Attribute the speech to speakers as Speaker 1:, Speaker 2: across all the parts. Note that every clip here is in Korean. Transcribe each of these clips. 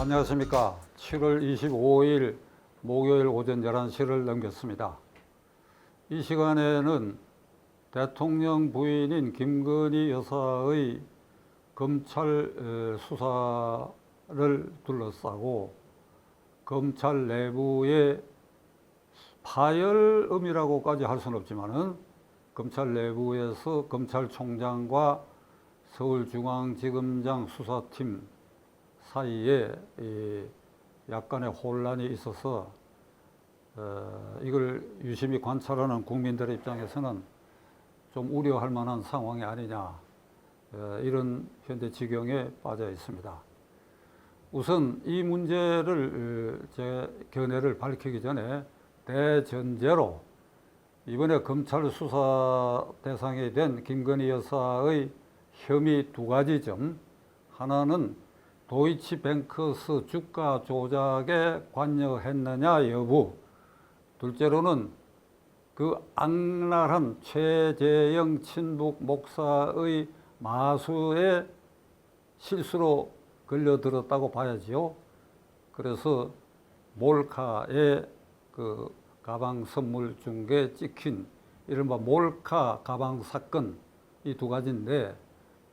Speaker 1: 안녕하십니까. 7월 25일 목요일 오전 11시를 넘겼습니다. 이 시간에는 대통령 부인인 김건희 여사의 검찰 에, 수사를 둘러싸고 검찰 내부의 파열음이라고까지 할 수는 없지만은 검찰 내부에서 검찰총장과 서울중앙지검장 수사팀 사이에 이 약간의 혼란이 있어서 어, 이걸 유심히 관찰하는 국민들의 입장에서는 좀 우려할 만한 상황이 아니냐 어, 이런 현재 지경에 빠져 있습니다. 우선 이 문제를 어, 제 견해를 밝히기 전에 대전제로 이번에 검찰 수사 대상이 된 김건희 여사의 혐의 두 가지 점 하나는 도이치뱅크스 주가 조작에 관여했느냐 여부 둘째로는 그 악랄한 최재형 친북 목사의 마수에 실수로 걸려들었다고 봐야지요. 그래서 몰카의 그 가방 선물 중에 찍힌 이른바 몰카 가방 사건 이 두 가지인데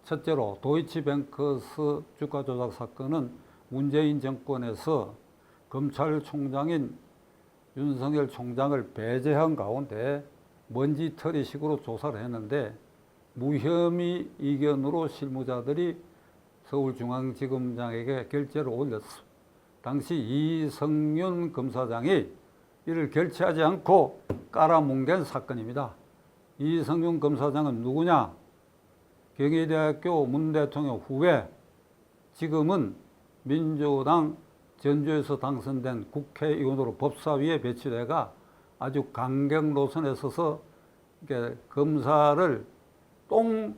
Speaker 1: 첫째로 도이치뱅크스 주가 조작 사건은 문재인 정권에서 검찰총장인 윤석열 총장을 배제한 가운데 먼지털이식으로 조사를 했는데 무혐의 이견으로 실무자들이 서울중앙지검장에게 결재를 올렸어. 당시 이성윤 검사장이 이를 결재하지 않고 깔아뭉갠 사건입니다. 이성윤 검사장은 누구냐? 경희대학교 문 대통령 후배, 지금은 민주당 전주에서 당선된 국회의원으로 법사위에 배치돼가 아주 강경 노선에 서서 이렇게 검사를 똥,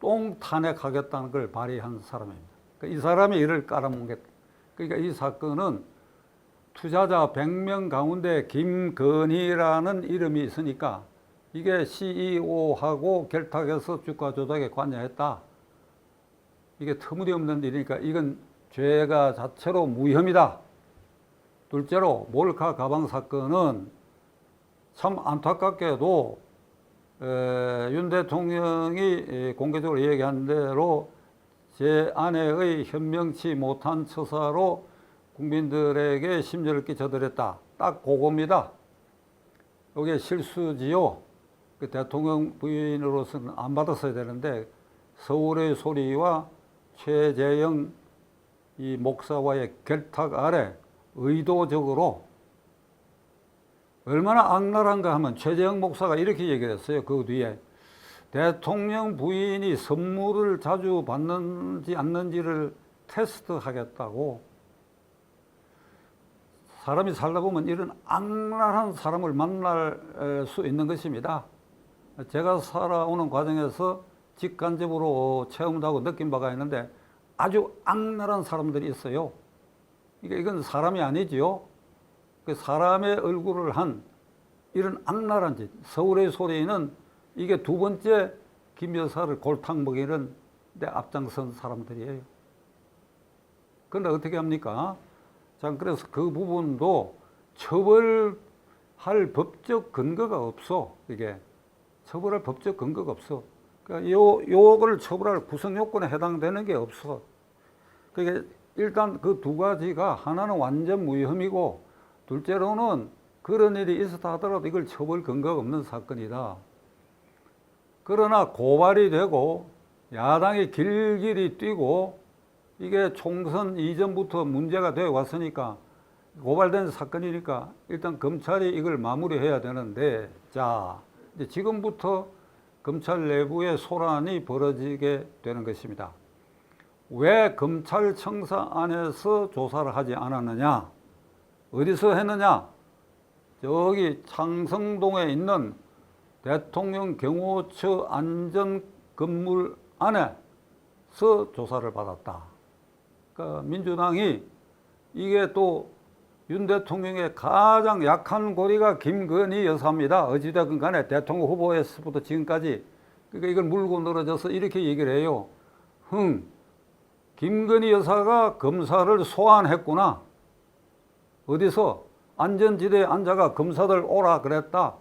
Speaker 1: 똥 탄핵하겠다는 걸 발의한 사람입니다. 그러니까 이 사람이 이를 깔아뭉갰다. 그러니까 이 사건은 투자자 100명 가운데 김건희라는 이름이 있으니까 이게 CEO하고 결탁해서 주가 조작에 관여했다. 이게 터무니없는 일이니까 이건 죄가 자체로 무혐의다. 둘째로 몰카 가방 사건은 참 안타깝게도 에, 윤 대통령이 에, 공개적으로 얘기한 대로 제 아내의 현명치 못한 처사로 국민들에게 심려를 끼쳐드렸다. 딱 그겁니다. 이게 실수지요. 그 대통령 부인으로서는 안 받았어야 되는데 서울의 소리와 최재형 이 목사와의 결탁 아래 의도적으로 얼마나 악랄한가 하면 최재형 목사가 이렇게 얘기를 했어요. 그 뒤에 대통령 부인이 선물을 자주 받는지 않는지를 테스트하겠다고 사람이 살다 보면 이런 악랄한 사람을 만날 수 있는 것입니다. 제가 살아오는 과정에서 직간접으로 체험도 하고 느낀 바가 있는데 아주 악랄한 사람들이 있어요. 이게 이건 사람이 아니지요. 그 사람의 얼굴을 한 이런 악랄한 짓. 서울의 소리는 이게 두 번째 김 여사를 골탕 먹이는 데 앞장선 사람들이에요. 그런데 어떻게 합니까? 자, 그래서 그 부분도 처벌할 법적 근거가 없어. 이게 처벌할 법적 근거가 없어. 그러니까 요 요거를 처벌할 구성 요건에 해당되는 게 없어. 그게 일단 그 두 가지가 하나는 완전 무혐의고 둘째로는 그런 일이 있었다 하더라도 이걸 처벌 근거가 없는 사건이다. 그러나 고발이 되고 야당이 길길이 뛰고 이게 총선 이전부터 문제가 되어 왔으니까 고발된 사건이니까 일단 검찰이 이걸 마무리해야 되는데 자 이제 지금부터 검찰 내부에 소란이 벌어지게 되는 것입니다. 왜 검찰청사 안에서 조사를 하지 않았느냐? 어디서 했느냐? 저기 창성동에 있는 대통령 경호처 안전 건물 안에서 조사를 받았다. 그러니까 민주당이 이게 또 윤 대통령의 가장 약한 고리가 김건희 여사입니다. 어찌됐건 간에 대통령 후보에서부터 지금까지 그러니까 이걸 물고 늘어져서 이렇게 얘기를 해요. 흥, 김건희 여사가 검사를 소환했구나. 어디서 안전지대에 앉아가 검사들 오라 그랬다.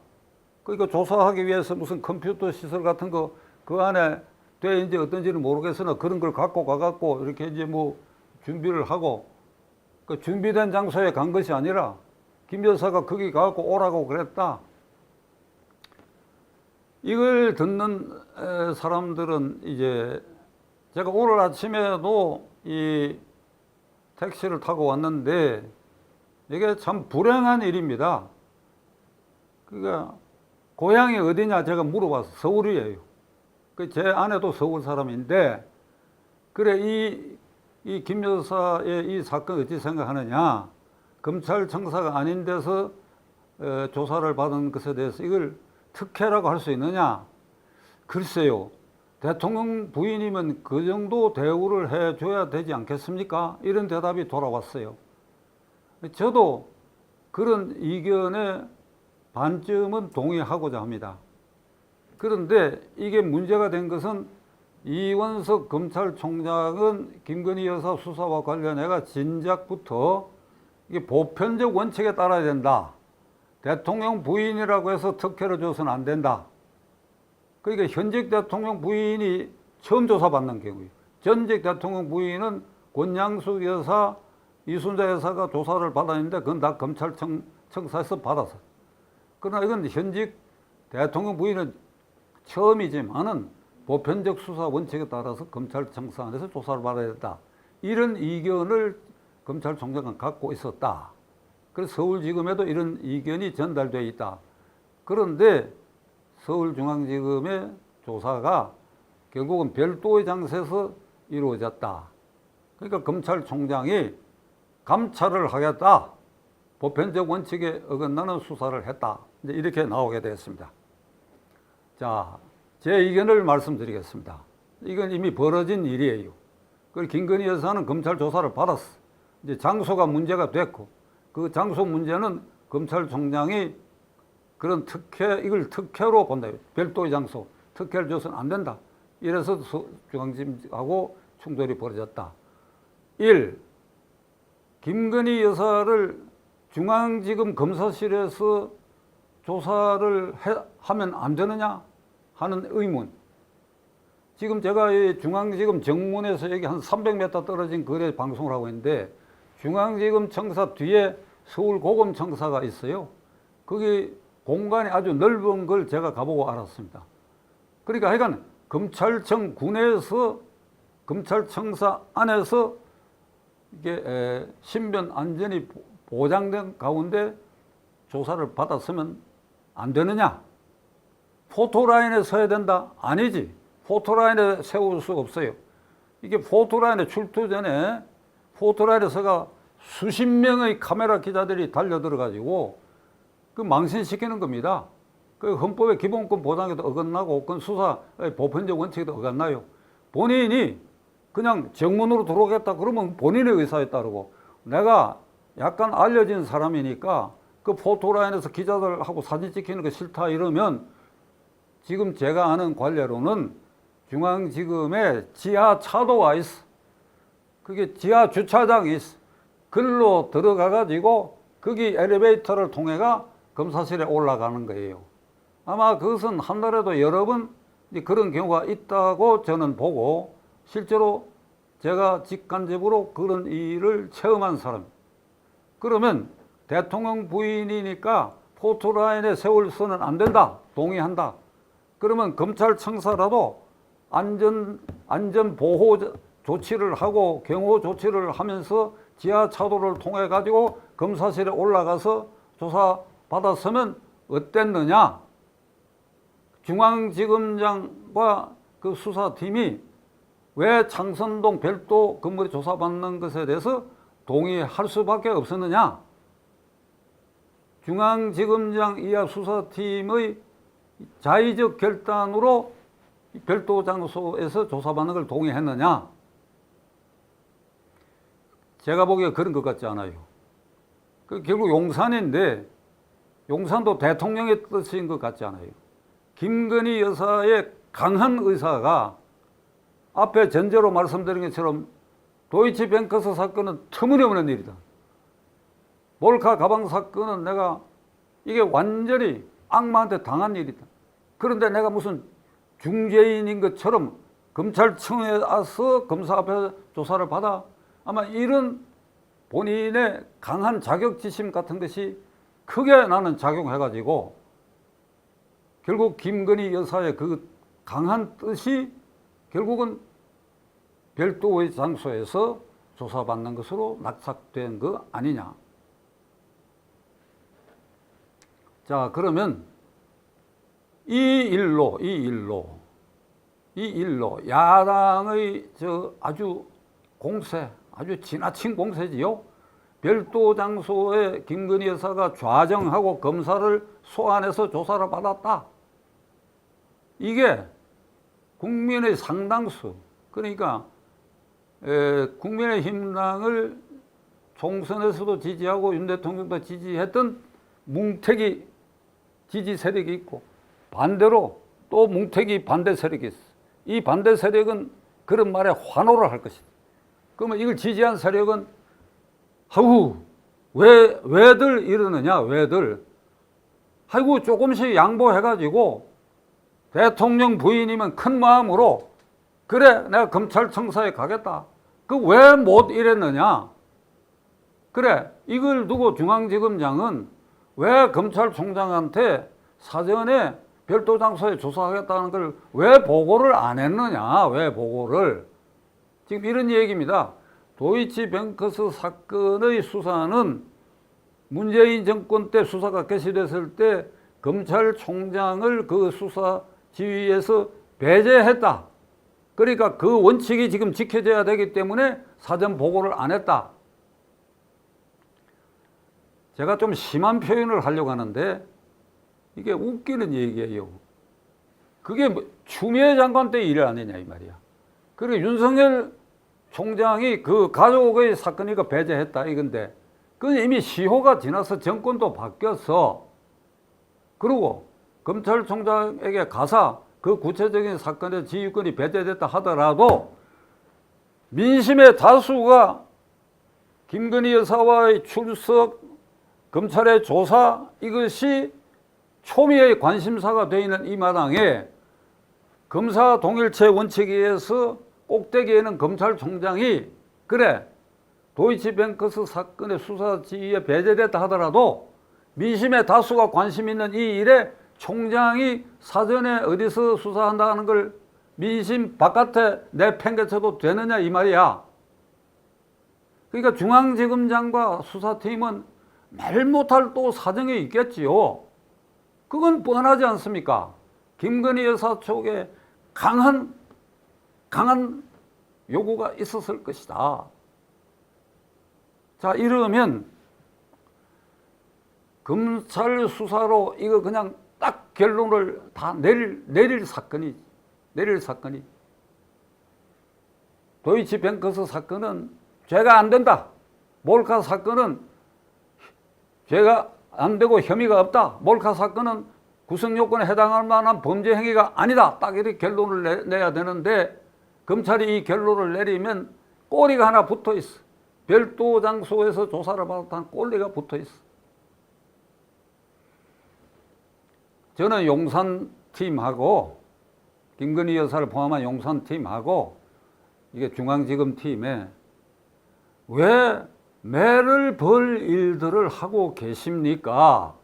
Speaker 1: 그러니까 조사하기 위해서 무슨 컴퓨터 시설 같은 거 그 안에 돼 이제 어떤지는 모르겠으나 그런 걸 갖고 가갖고 이렇게 이제 뭐 준비를 하고 그 준비된 장소에 간 것이 아니라 김 여사가 거기 가갖고 오라고 그랬다. 이걸 듣는 에, 사람들은 이제 제가 오늘 아침에도 이 택시를 타고 왔는데 이게 참 불행한 일입니다. 그러니까 고향이 어디냐 제가 물어봐서 서울이에요. 그 제 아내도 서울 사람인데 그래 이 이 김 여사의 이 사건 어찌 생각하느냐? 검찰청사가 아닌 데서 에, 조사를 받은 것에 대해서 이걸 특혜라고 할 수 있느냐? 글쎄요. 대통령 부인이면 그 정도 대우를 해줘야 되지 않겠습니까? 이런 대답이 돌아왔어요. 저도 그런 이견에 반쯤은 동의하고자 합니다. 그런데 이게 문제가 된 것은 이원석 검찰총장은 김건희 여사 수사와 관련해가 진작부터 이게 보편적 원칙에 따라야 된다. 대통령 부인이라고 해서 특혜를 줘서는 안 된다. 그러니까 현직 대통령 부인이 처음 조사받는 경우에 전직 대통령 부인은 권양숙 여사, 이순자 여사가 조사를 받았는데 그건 다 검찰청 청사에서 받아서. 그러나 이건 현직 대통령 부인은 처음이지만은 보편적 수사 원칙에 따라서 검찰청사 안에서 조사를 받아야 된다. 이런 이견을 검찰총장은 갖고 있었다. 그래서 서울지검에도 이런 이견이 전달되어 있다. 그런데 서울중앙지검의 조사가 결국은 별도의 장소에서 이루어졌다. 그러니까 검찰총장이 감찰을 하겠다. 보편적 원칙에 어긋나는 수사를 했다. 이제 이렇게 나오게 되었습니다. 자, 제 의견을 말씀드리겠습니다. 이건 이미 벌어진 일이에요. 그 김건희 여사는 검찰 조사를 받았어. 이제 장소가 문제가 됐고, 그 장소 문제는 검찰총장이 그런 특혜, 이걸 특혜로 본다. 별도의 장소, 특혜를 줘서는 안 된다. 이래서 서- 중앙지검하고 충돌이 벌어졌다. 1. 김건희 여사를 중앙지검 검사실에서 조사를 해- 하면 안 되느냐 하는 의문. 지금 제가 이 중앙지검 정문에서 여기 한 300m 떨어진 거리에 방송을 하고 있는데 중앙지검 청사 뒤에 서울고검 청사가 있어요. 거기 공간이 아주 넓은 걸 제가 가보고 알았습니다. 그러니까 하여간 검찰청 군에서 검찰청사 안에서 이게 에, 신변 안전이 보- 보장된 가운데 조사를 받았으면 안 되느냐? 포토라인에 서야 된다? 아니지. 포토라인에 세울 수 없어요. 이게 포토라인에 출두 전에 포토라인에 서가 수십 명의 카메라 기자들이 달려들어가지고 그 망신시키는 겁니다. 그 헌법의 기본권 보장에도 어긋나고 그건 수사의 보편적 원칙에도 어긋나요. 본인이 그냥 정문으로 들어오겠다 그러면 본인의 의사에 따르고 내가 약간 알려진 사람이니까 그 포토라인에서 기자들하고 사진 찍히는 거 싫다 이러면 지금 제가 아는 관례로는 중앙지검에 지하 차도가 있어. 그게 지하 주차장이 있어. 글로 들어가 가지고 거기 엘리베이터를 통해가 검사실에 올라가는 거예요. 아마 그것은 한 달에도 여러 번 그런 경우가 있다고 저는 보고 실제로 제가 직간접으로 그런 일을 체험한 사람. 그러면 대통령 부인이니까 포토라인에 세울서는 안 된다. 동의한다. 그러면 검찰청사라도 안전 안전 보호 조치를 하고 경호 조치를 하면서 지하 차도를 통해 가지고 검사실에 올라가서 조사 받았으면 어땠느냐? 중앙지검장과 그 수사팀이 왜 창선동 별도 건물에 조사받는 것에 대해서 동의할 수밖에 없었느냐? 중앙지검장 이하 수사팀의 자의적 결단으로 별도 장소에서 조사받는 걸 동의했느냐? 제가 보기에 그런 것 같지 않아요. 그 결국 용산인데 용산도 대통령의 뜻인 것 같지 않아요. 김건희 여사의 강한 의사가 앞에 전제로 말씀드린 것처럼 도이치뱅크스 사건은 터무니없는 일이다. 몰카 가방 사건은 내가 이게 완전히 악마한테 당한 일이다. 그런데 내가 무슨 중재인인 것처럼 검찰청에 와서 검사 앞에서 조사를 받아 아마 이런 본인의 강한 자격지심 같은 것이 크게 나는 작용해가지고 결국 김건희 여사의 그 강한 뜻이 결국은 별도의 장소에서 조사받는 것으로 낙삭된 거 아니냐. 자, 그러면 이 일로, 이 일로, 이 일로 야당의 저 아주 공세, 아주 지나친 공세지요. 별도 장소에 김건희 여사가 좌정하고 검사를 소환해서 조사를 받았다. 이게 국민의 상당수, 그러니까 에, 국민의힘당을 총선에서도 지지하고 윤 대통령도 지지했던 뭉태기 지지 세력이 있고 반대로 또 뭉태기 반대 세력이 있어. 이 반대 세력은 그런 말에 환호를 할 것이다. 그러면 이걸 지지한 세력은 하우 왜 왜들 이러느냐 왜들 아이고 조금씩 양보해가지고 대통령 부인이면 큰 마음으로 그래 내가 검찰청사에 가겠다. 그 왜 못 이랬느냐? 그래 이걸 두고 중앙지검장은 왜 검찰총장한테 사전에 별도 장소에 조사하겠다는 걸 왜 보고를 안 했느냐? 왜 보고를? 지금 이런 얘기입니다. 도이치뱅크스 사건의 수사는 문재인 정권 때 수사가 개시됐을 때 검찰총장을 그 수사 지휘에서 배제했다. 그러니까 그 원칙이 지금 지켜져야 되기 때문에 사전 보고를 안 했다. 제가 좀 심한 표현을 하려고 하는데 이게 웃기는 얘기예요. 그게 뭐 추미애 장관 때 일 아니냐 이 말이야. 그리고 윤석열 총장이 그 가족의 사건이니까 배제했다 이건데 그건 이미 시효가 지나서 정권도 바뀌었어. 그리고 검찰총장에게 가사 그 구체적인 사건의 지휘권이 배제됐다 하더라도 민심의 다수가 김건희 여사와의 출석, 검찰의 조사 이것이 초미의 관심사가 되어 있는 이 마당에 검사 동일체 원칙에 의해서 꼭대기에는 검찰총장이 그래 도이치뱅크스 사건의 수사 지휘에 배제됐다 하더라도 민심의 다수가 관심 있는 이 일에 총장이 사전에 어디서 수사한다는 걸 민심 바깥에 내팽개쳐도 되느냐 이 말이야. 그러니까 중앙지검장과 수사팀은 말 못할 또 사정이 있겠지요. 그건 뻔하지 않습니까? 김건희 여사 쪽에 강한 강한 요구가 있었을 것이다. 자, 이러면 검찰 수사로 이거 그냥 딱 결론을 다 내릴, 내릴 사건이, 내릴 사건이. 도이치뱅크스 사건은 죄가 안 된다. 몰카 사건은 죄가 안 되고 혐의가 없다. 몰카 사건은 구성 요건에 해당할 만한 범죄 행위가 아니다. 딱 이렇게 결론을 내, 야 되는데 검찰이 이 결론을 내리면 꼬리가 하나 붙어 있어. 별도 장소에서 조사를 받았다는 꼬리가 붙어 있어. 저는 용산 팀하고 김건희 여사를 포함한 용산 팀하고 이게 중앙지검 팀에 왜 매를 벌 일들을 하고 계십니까?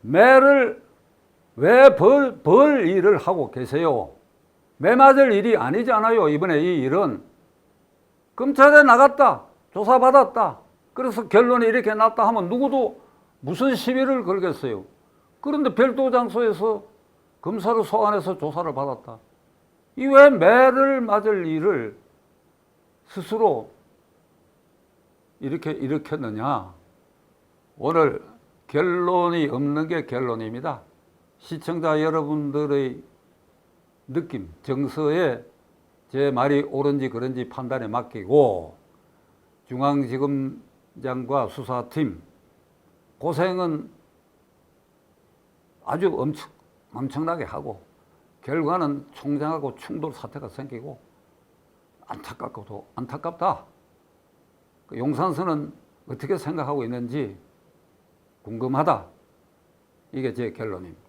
Speaker 1: 매를 왜 벌, 벌 일을 하고 계세요? 매 맞을 일이 아니잖아요. 이번에 이 일은. 검찰에 나갔다. 조사받았다. 그래서 결론이 이렇게 났다 하면 누구도 무슨 시비를 걸겠어요. 그런데 별도 장소에서 검사를 소환해서 조사를 받았다. 이 왜 매를 맞을 일을 스스로 이렇게 일으켰느냐? 오늘 결론이 없는 게 결론입니다. 시청자 여러분들의 느낌, 정서에 제 말이 옳은지 그런지 판단에 맡기고 중앙지검장과 수사팀 고생은 아주 엄청, 엄청나게 하고 결과는 총장하고 충돌 사태가 생기고 안타깝고도 안타깝다. 그 용산서는 어떻게 생각하고 있는지 궁금하다. 이게 제 결론입니다.